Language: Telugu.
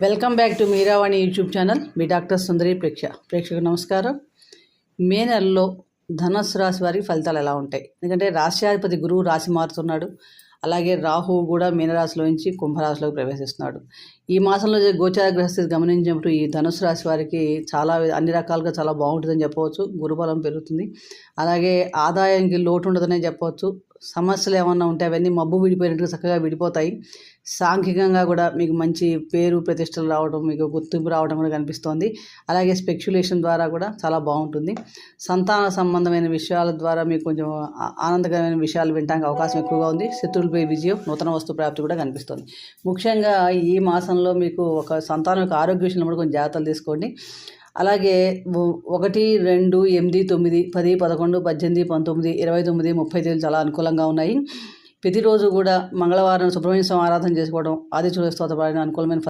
Welcome back to Meeravani YouTube channel. Me doctor Sundari ప్రేక్ష. ప్రేక్షకు నమస్కారం. మే నెలలో ధనస్సు రాశి వారికి ఫలితాలు ఎలా ఉంటాయి? ఎందుకంటే రాశ్యాధిపతి గురువు రాశి మారుతున్నాడు. అలాగే రాహు కూడా మీనరాశిలో నుంచి కుంభరాశిలోకి ప్రవేశిస్తున్నాడు. ఈ మాసంలో గోచార గ్రహస్థితి గమనించినప్పుడు ఈ ధనుసు రాశి వారికి చాలా అన్ని రకాలుగా చాలా బాగుంటుందని చెప్పవచ్చు. గురుబలం పెరుగుతుంది. అలాగే ఆదాయానికి లోటు ఉండదనే చెప్పవచ్చు. సమస్యలు ఏమన్నా ఉంటే అవన్నీ మబ్బు విడిపోయినట్టుగా చక్కగా విడిపోతాయి. సాంఘికంగా కూడా మీకు మంచి పేరు ప్రతిష్టలు రావడం మీకు గుర్తింపు రావడం కూడా కనిపిస్తోంది. అలాగే స్పెక్యులేషన్ ద్వారా కూడా చాలా బాగుంటుంది. సంతాన సంబంధమైన విషయాల ద్వారా మీకు కొంచెం ఆనందకరమైన విషయాలు వినడానికి అవకాశం ఎక్కువగా ఉంది. శత్రువులపై విజయం నూతన వస్తు ప్రాప్తి కూడా కనిపిస్తుంది. ముఖ్యంగా ఈ మాసంలో మీకు ఒక సంతానం యొక్క ఆరోగ్య విషయంలో కూడా కొంచెం జాగ్రత్తలు తీసుకోండి. అలాగే ఒకటి రెండు ఎనిమిది తొమ్మిది పది పదకొండు పద్దెనిమిది పంతొమ్మిది ఇరవై తొమ్మిది ముప్పై తేదీలు చాలా అనుకూలంగా ఉన్నాయి. ప్రతిరోజు కూడా మంగళవారం సుబ్రహ్మణ్య స్వామి ఆరాధన చేసుకోవడం ఆదిత్య స్తోత్రపాడిన అనుకూలమైన